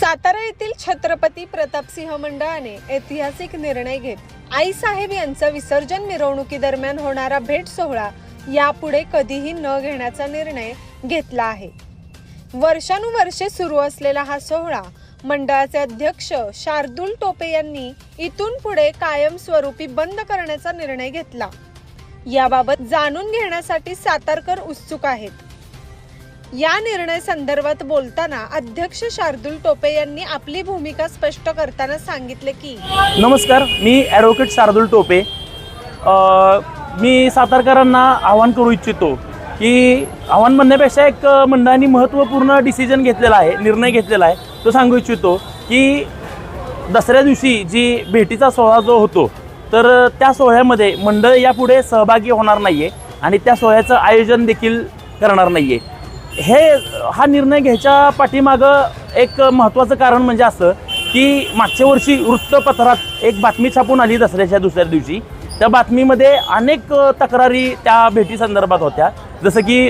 सातारा येथील छत्रपती प्रतापसिंह मंडळाने ऐतिहासिक निर्णय घेत आईसाहेब यांचं विसर्जन मिरवणुकीदरम्यान होणारा भेट सोहळा यापुढे कधीही न घेण्याचा निर्णय घेतला आहे. वर्षानुवर्षे सुरू असलेला हा सोहळा मंडळाचे अध्यक्ष शार्दूल टोपे यांनी इथून पुढे कायमस्वरूपी बंद करण्याचा निर्णय घेतला. याबाबत जाणून घेण्यासाठी सातारकर उत्सुक आहेत. या निर्णय संदर्भात बोलताना अध्यक्ष शार्दुल टोपे यांनी आपली भूमिका स्पष्ट करताना सांगितले की नमस्कार मी ॲडव्होकेट शार्दुल टोपे. अ, मी सातारकरांना आव्हान करू इच्छितो की आव्हान म्हणण्यापेक्षा एक मंडळाने महत्त्वपूर्ण डिसिजन घेतलेला आहे निर्णय घेतलेला आहे. तो सांगू इच्छितो की दसऱ्या दिवशी जी भेटीचा सोहळा जो होतो तर त्या सोहळ्यामध्ये मंडळ यापुढे सहभागी होणार नाही आहे आणि त्या सोहळ्याचं आयोजन देखील करणार नाही आहे हे हा निर्णय घ्यायच्या पाठीमागं एक महत्त्वाचं कारण म्हणजे असं की मागच्या वर्षी वृत्तपत्रात एक बातमी छापून आली दसऱ्याच्या दुसऱ्या दिवशी. त्या बातमीमध्ये अनेक तक्रारी त्या भेटी संदर्भात होत्या. जसं की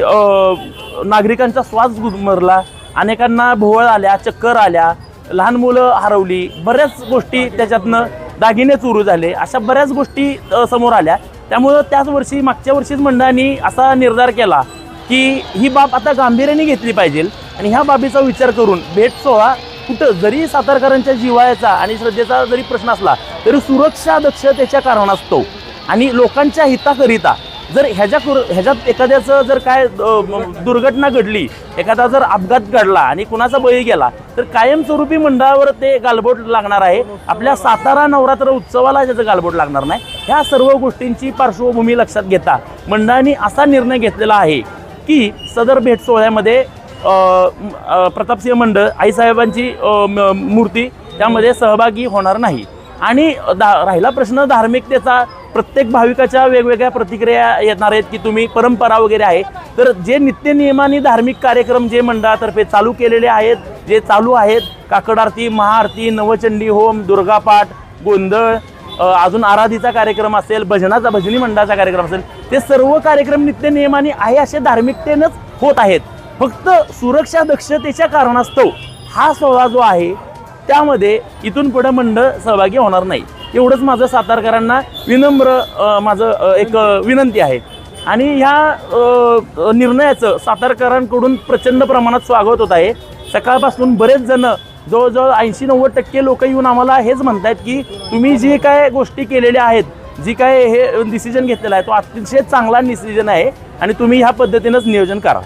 नागरिकांचा श्वास गुदमरला अनेकांना भोवळ आल्या चक्कर आल्या लहान मुलं हरवली बऱ्याच गोष्टी त्याच्यातनं दागिने चोरू झाले अशा बऱ्याच गोष्टी समोर आल्या. त्यामुळं त्याच वर्षी मागच्या वर्षीच मंडळाने असा निर्धार केला की ही बाब आता गांभीर्याने घेतली पाहिजे. आणि ह्या बाबीचा विचार करून भेट सोहळा कुठं जरी सातारकरांच्या जिवाळ्याचा आणि श्रद्धेचा जरी प्रश्न असला तरी सुरक्षा दक्षतेच्या कारणास्तव आणि लोकांच्या हिताकरिता जर ह्याच्या ह्याच्यात एखाद्याचं जर काय दुर्घटना घडली एखादा जर अपघात घडला आणि कुणाचा बळी गेला तर कायमस्वरूपी मंडळावर ते गालबोट लागणार आहे. आपल्या सातारा नवरात्र उत्सवाला त्याचं गालबोट लागणार नाही. ह्या सर्व गोष्टींची पार्श्वभूमी लक्षात घेता मंडळाने असा निर्णय घेतलेला आहे की सदर भेट सोहळ्यामध्ये प्रतापसिंह मंडळ आईसाहेबांची म- मूर्ती त्यामध्ये सहभागी होणार नाही. आणि दा राहिला प्रश्न धार्मिकतेचा प्रत्येक भाविकाच्या वेगवेगळ्या प्रतिक्रिया येणार आहेत की तुम्ही परंपरा वगैरे आहे. तर जे नित्यनियमाने धार्मिक कार्यक्रम जे मंडळातर्फे चालू केलेले आहेत जे चालू आहेत काकड आरती महाआरती नवचंडी होम दुर्गापाठ गोंधळ अजून आराधीचा कार्यक्रम असेल भजनाचा भजनी मंडळाचा कार्यक्रम असेल ते सर्व कार्यक्रम नित्यनियमाने आहे असे धार्मिकतेनंच होत आहेत. फक्त सुरक्षा दक्षतेच्या कारणास्तव हा सोहळा जो आहे त्यामध्ये इथून पुढे मंडळ सहभागी होणार नाही. एवढंच माझं सातारकरांना विनम्र माझं एक विनंती आहे. आणि ह्या निर्णयाचं सातारकरांकडून प्रचंड प्रमाणात स्वागत होत आहे. सकाळपासून बरेच जण जवळजवळ ऐंशी नव्वद टक्के लोक येऊन आम्हाला हेच म्हणतायत की तुम्ही जी काय गोष्टी केलेल्या आहेत जी काय हे डिसिजन घेतलेला आहे तो अतिशय चांगला डिसिजन आहे आणि तुम्ही ह्या पद्धतीनंच नियोजन करा.